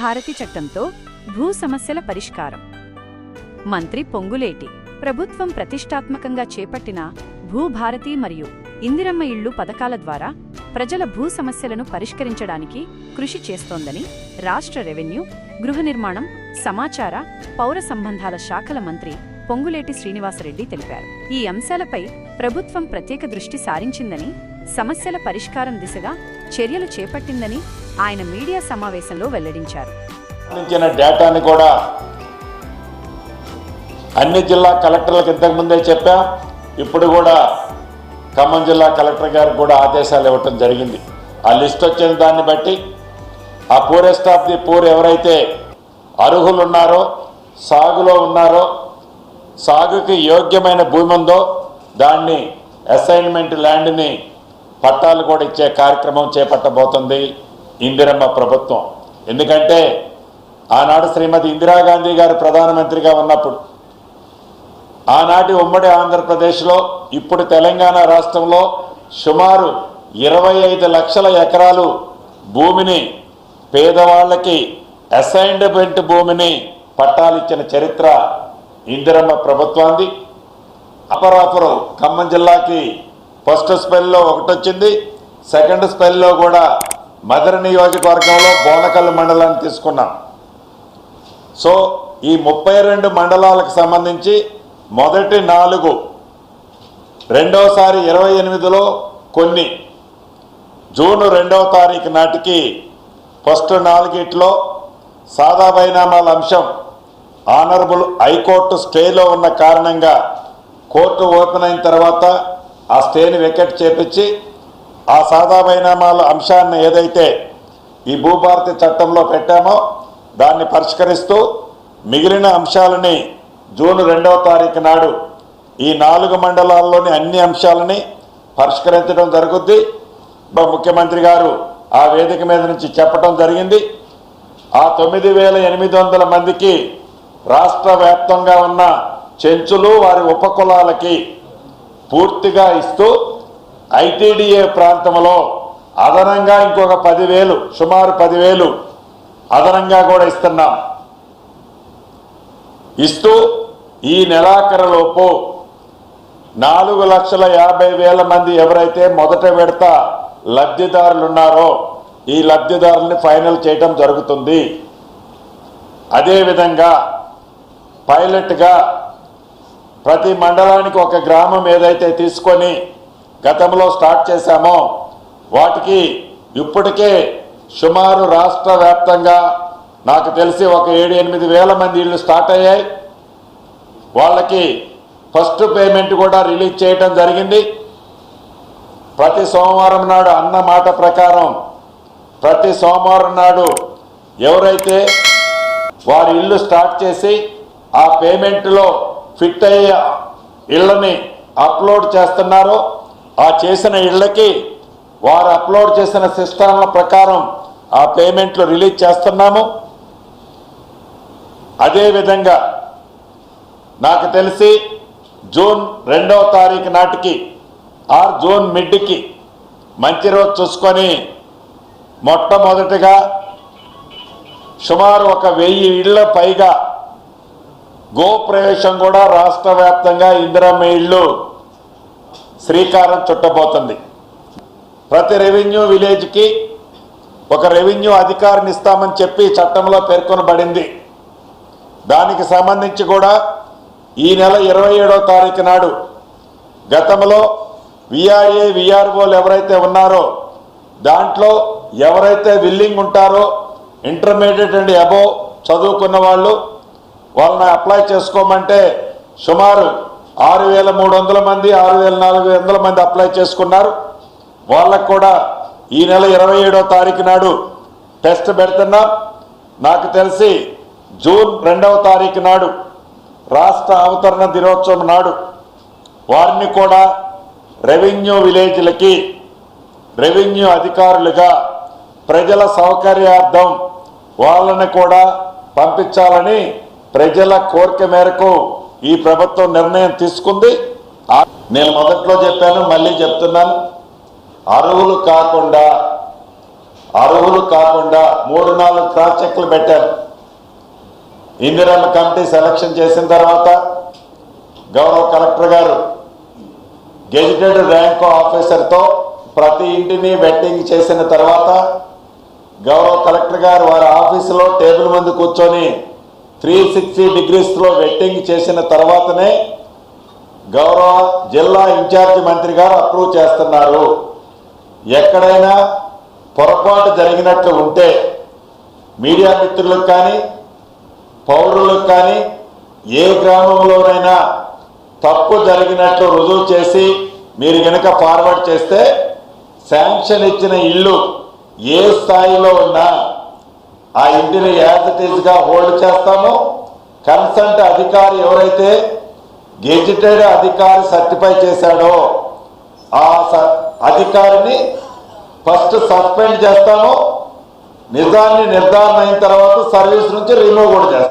భారతి చట్టంతో భూ సమస్యల పరిష్కారం. మంత్రి పొంగులేటి ప్రభుత్వం ప్రతిష్టాత్మకంగా చేపట్టిన భూభారతి మరియు ఇందిరమ్మ ఇళ్ళు పథకాల ద్వారా ప్రజల భూ సమస్యలను పరిష్కరించడానికి కృషి చేస్తోందని రాష్ట్ర రెవెన్యూ గృహ నిర్మాణం సమాచార పౌర సంబంధాల శాఖల మంత్రి పొంగులేటి శ్రీనివాసరెడ్డి తెలిపారు. ఈ అంశాలపై ప్రభుత్వం ప్రత్యేక దృష్టి సారించిందని సమస్యల పరిష్కారం దిశగా చర్యలు చేపట్టిందని ఆయన మీడియా సమావేశంలో వెల్లడించారు. డేటాని కూడా అన్ని జిల్లా కలెక్టర్లకు ఇంతకుముందే చెప్పా. ఇప్పుడు కూడా ఖమ్మం జిల్లా కలెక్టర్ గారికి కూడా ఆదేశాలు ఇవ్వటం జరిగింది. ఆ లిస్ట్ వచ్చిన దాన్ని బట్టి ఆ పూరెస్ట్ ఆఫ్ ది పూర్ ఎవరైతే అర్హులు ఉన్నారో సాగులో ఉన్నారో సాగుకి యోగ్యమైన భూమి ఉందో దాన్ని అసైన్మెంట్ ల్యాండ్ని పట్టాలు కూడా ఇచ్చే కార్యక్రమం చేపట్టబోతుంది ఇందిరమ్మ ప్రభుత్వం. ఎందుకంటే ఆనాడు శ్రీమతి ఇందిరాగాంధీ గారు ప్రధానమంత్రిగా ఉన్నప్పుడు ఆనాటి ఉమ్మడి ఆంధ్రప్రదేశ్లో ఇప్పుడు తెలంగాణ రాష్ట్రంలో సుమారు ఇరవై ఐదు లక్షల ఎకరాలు భూమిని పేదవాళ్ళకి అసైన్మెంట్ భూమిని పట్టాలిచ్చిన చరిత్ర ఇందిరమ్మ ప్రభుత్వాన్ని అపరాపురం ఖమ్మం జిల్లాకి ఫస్ట్ స్పెల్లో ఒకటి వచ్చింది సెకండ్ స్పెల్లో కూడా మదర్ నియోజకవర్గంలో బోనకల్ మండలాన్ని తీసుకున్నాం. సో ఈ ముప్పై రెండు మండలాలకు సంబంధించి మొదటి నాలుగు రెండోసారి ఇరవై ఎనిమిదిలో కొన్ని జూన్ రెండవ తారీఖు నాటికి ఫస్ట్ నాలుగిట్లో సాదా బైనామాల అంశం ఆనరబుల్ హైకోర్టు స్టేలో ఉన్న కారణంగా కోర్టు ఓపెన్ అయిన తర్వాత ఆ స్టేని వెకెట్ చేపించి ఆ సాదా బైనామాల అంశాన్ని ఏదైతే ఈ భూభారతి చట్టంలో పెట్టామో దాన్ని పరిష్కరిస్తూ మిగిలిన అంశాలని జూన్ రెండవ తారీఖు నాడు ఈ నాలుగు మండలాల్లోని అన్ని అంశాలని పరిష్కరించడం జరుగుద్ది. ముఖ్యమంత్రి గారు ఆ వేదిక మీద నుంచి చెప్పడం జరిగింది. ఆ తొమ్మిది వేల ఎనిమిది వందల మందికి రాష్ట్ర వ్యాప్తంగా ఉన్న చెంచులు వారి ఉపకులాలకి పూర్తిగా ఇస్తూ ఐటీడీఏ ప్రాంతంలో అదనంగా ఇంకొక పదివేలు సుమారు పదివేలు అదనంగా కూడా ఇస్తున్నాం. ఇస్తూ ఈ నెలాఖరులోపు నాలుగు లక్షల యాభై వేల మంది ఎవరైతే మొదట విడత లబ్ధిదారులు ఉన్నారో ఈ లబ్ధిదారుల్ని ఫైనల్ చేయటం జరుగుతుంది. అదేవిధంగా పైలట్గా ప్రతి మండలానికి ఒక గ్రామం ఏదైతే తీసుకొని గతంలో స్టార్ట్ చేశామో వాటికి ఇప్పటికే సుమారు రాష్ట్ర వ్యాప్తంగా నాకు తెలిసి ఒక ఏడు ఎనిమిది వేల మంది ఇళ్ళు స్టార్ట్ అయ్యాయి. వాళ్ళకి ఫస్ట్ పేమెంట్ కూడా రిలీజ్ చేయటం జరిగింది. ప్రతి సోమవారం నాడు అన్న మాట ప్రకారం ప్రతి సోమవారం నాడు ఎవరైతే వారి ఇల్లు స్టార్ట్ చేసి ఆ పేమెంట్లో ఫిట్ అయ్యే ఇళ్ళని అప్లోడ్ చేస్తున్నారో. ఆ చేసిన ఇళ్ళకి వారు అప్లోడ్ చేసిన సిస్టమ్ల ప్రకారం ఆ పేమెంట్లు రిలీజ్ చేస్తున్నాము. అదేవిధంగా నాకు తెలిసి జూన్ రెండవ తారీఖు నాటికి ఆర్ జూన్ మిడ్కి మంచి రోజు చూసుకొని మొట్టమొదటిగా సుమారు ఒక వెయ్యి ఇళ్ళ పైగా గోప్రవేశం కూడా రాష్ట్ర వ్యాప్తంగా ఇందిరమ్మ ఇళ్ళు శ్రీకారం చుట్టబోతుంది. ప్రతి రెవెన్యూ విలేజ్కి ఒక రెవెన్యూ అధికారిని ఇస్తామని చెప్పి చట్టంలో పేర్కొనబడింది. దానికి సంబంధించి కూడా ఈ నెల ఇరవై ఏడో తారీఖు నాడు గతంలో విఆర్ఏ విఆర్ఓలు ఎవరైతే ఉన్నారో దాంట్లో ఎవరైతే విల్లింగ్ ఉంటారో ఇంటర్మీడియట్ అండ్ అబోవ్ చదువుకున్న వాళ్ళు వాళ్ళని అప్లై చేసుకోమంటే సుమారు ఆరు వేల మూడు వందల మంది ఆరు వేల నాలుగు వందల మంది అప్లై చేసుకున్నారు. వాళ్ళకు కూడా ఈ నెల ఇరవై ఏడో తారీఖు నాడు టెస్ట్ పెడుతున్నాం. నాకు తెలిసి జూన్ రెండవ తారీఖు నాడు రాష్ట్ర అవతరణ దినోత్సవం నాడు వారిని కూడా రెవెన్యూ విలేజ్లకి రెవెన్యూ అధికారులుగా ప్రజల సౌకర్యార్థం వాళ్ళని కూడా పంపించాలని ప్రజల కోరిక మేరకు ఈ ప్రభుత్వం నిర్ణయం తీసుకుంది. నేను మొదట్లో చెప్పాను మళ్ళీ చెప్తున్నాను. అరువులు కాకుండా అరువులు కాకుండా మూడు నాలుగు ప్రాజెక్టులు పెట్టారు. ఇందిరమ్మ కమిటీ సెలక్షన్ చేసిన తర్వాత గౌరవ కలెక్టర్ గారు గెజిటెడ్ ర్యాంకు ఆఫీసర్తో ప్రతి ఇంటిని వెట్టింగ్ చేసిన తర్వాత గౌరవ కలెక్టర్ గారు వారి ఆఫీసులో టేబుల్ ముందు కూర్చొని త్రీ సిక్స్టీ డిగ్రీస్లో వెట్టింగ్ చేసిన తర్వాతనే గౌరవ జిల్లా ఇన్ఛార్జి మంత్రి గారు అప్రూవ్ చేస్తున్నారు. ఎక్కడైనా పొరపాటు జరిగినట్లు ఉంటే మీడియా మిత్రులకు కానీ పౌరులకు కానీ ఏ గ్రామంలోనైనా తప్పు జరిగినట్లు రుజువు చేసి మీరు గనక ఫార్వర్డ్ చేస్తే శాంక్షన్ ఇచ్చిన ఇల్లు ఏ స్థాయిలో ఉన్నా ఆ ఇంటిని యాజ్ ఇట్ ఈస్గా హోల్డ్ చేస్తాము కన్సల్ట్ అధికారి ఎవరైతే గెజిటెడ్ అధికారి సర్టిఫై చేశాడో ఆ స- అధికారిని ఫస్ట్ సస్పెండ్ చేస్తాము నిజాన్ని నిర్ధారణ అయిన తర్వాత సర్వీస్ నుంచి రిమూవ్ కూడా చేస్తాం.